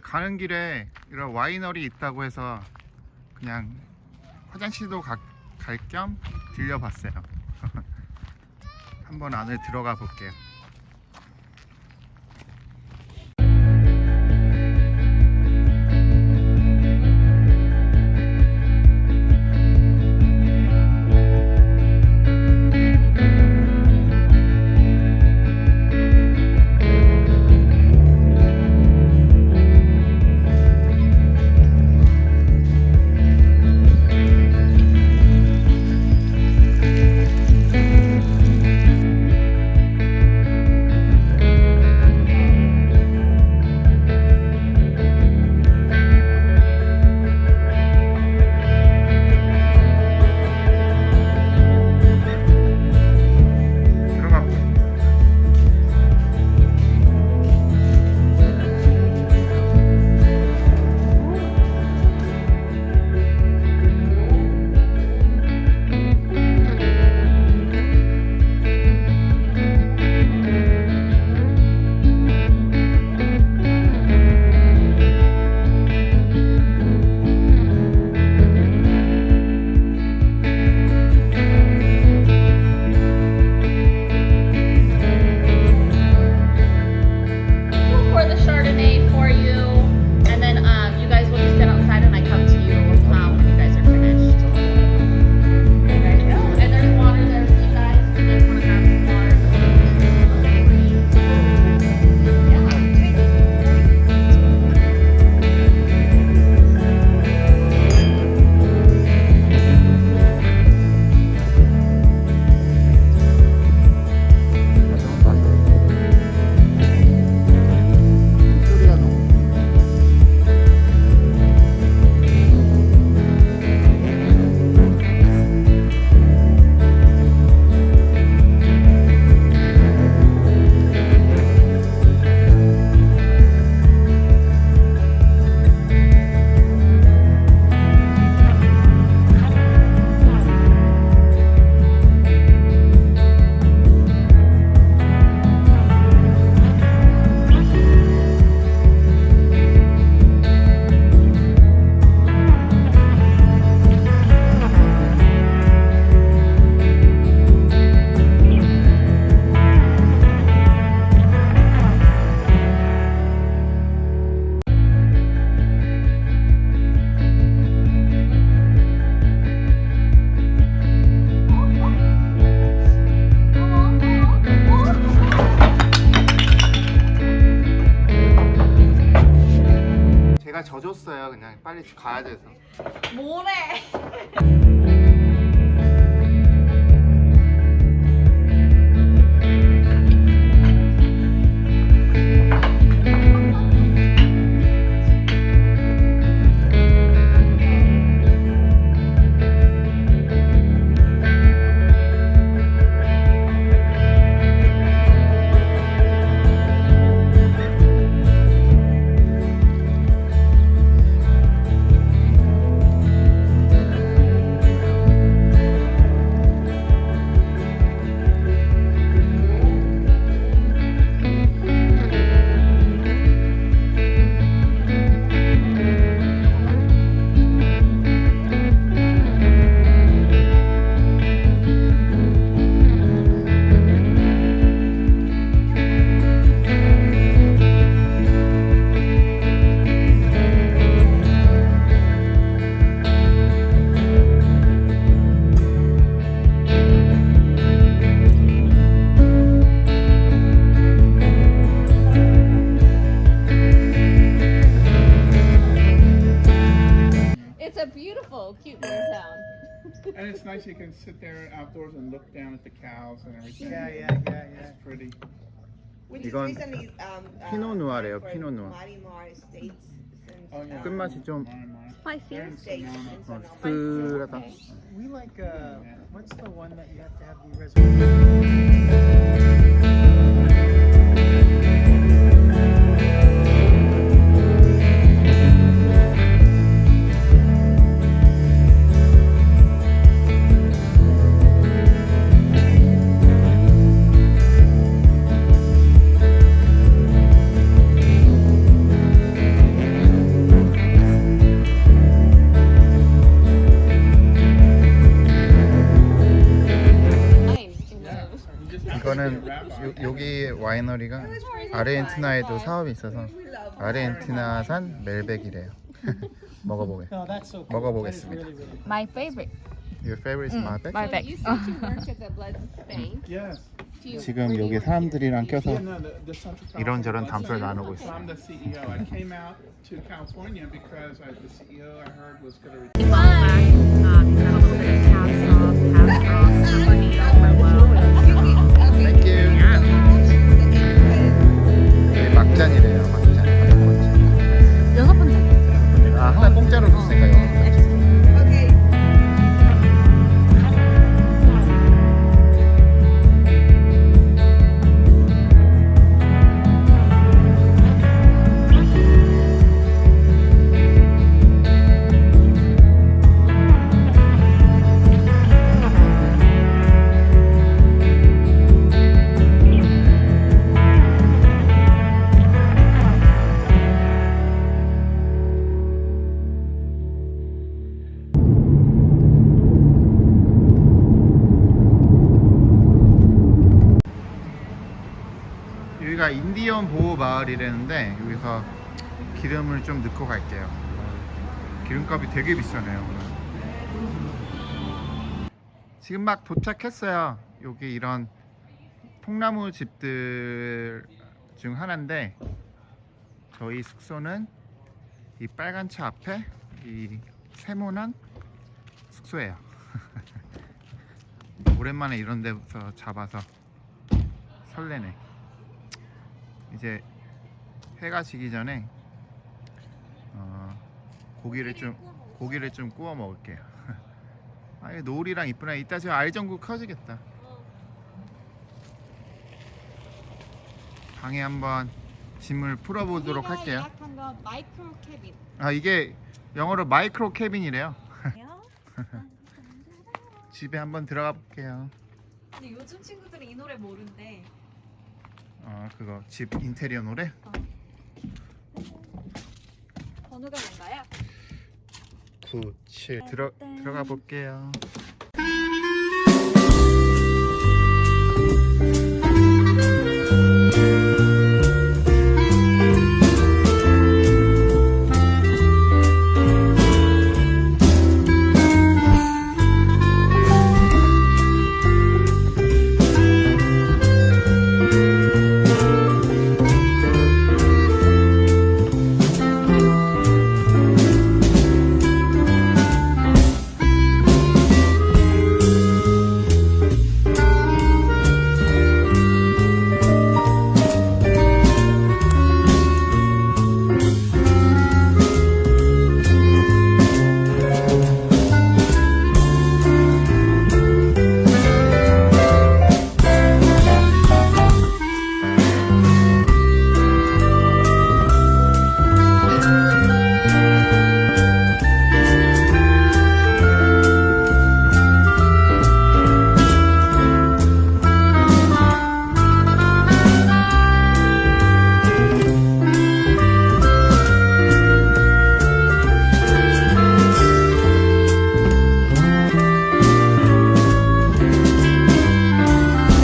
가는 길에 이런 와이너리 있다고 해서 그냥 화장실도 갈 겸 들려봤어요. 한번 안에 들어가 볼게요. 그냥 빨리 가야 돼서. 뭐래? sit there outdoors and look down at the cows and everything. Yeah, yeah, yeah, yeah. It's pretty. We just 이건 recently um, uh, 피노 누아래요, applied for 피노 누아. Marimar Estates since, Oh, yeah. um, 끝맛이 좀 Mine, mine. Spicier? Estates in 어, Sonoma. 쓰라다. We like, uh, what's the one that you have to have the reservation? 요, 여기 와이너리가 아르헨티나에도 사업이 있어서 아르헨티나산 멜백이래요. 먹어보게. 먹어보겠습니다. My favorite. Your favorite is Malbec? Malbec. You said you worked at the blood bank. Yes. Do you- 지금 where do you 여기 work 사람들이랑 껴서 Yeah, no, the, the Central 이런저런 담소를 나누고 Center. So I'm the CEO. I came out to California because I, the CEO I heard was going to retire. 인디언 보호 마을이라는데 여기서 기름을 좀 넣고 갈게요. 기름값이 되게 비싸네요. 지금 막 도착했어요. 여기 이런 통나무 집들 중 하나인데 저희 숙소는 이 빨간 차 앞에 이 세모난 숙소예요. 오랜만에 이런 데서 잡아서 설레네. 이제 해가 지기 전에 어, 고기를 좀 고기를 좀 구워 먹을게요. 아, 이 노을이랑 이쁘나 이따 저 알전구 커지겠다. 방에 한번 짐을 풀어보도록 할게요. 마이크로 캐빈. 아 이게 영어로 마이크로 캐빈이래요. 집에 한번 들어가 볼게요. 근데 요즘 친구들은 이 노래 모른대. 어 그거 집 인테리어 노래? 번호가 뭔가요? 9, 7 들어 들어가 볼게요.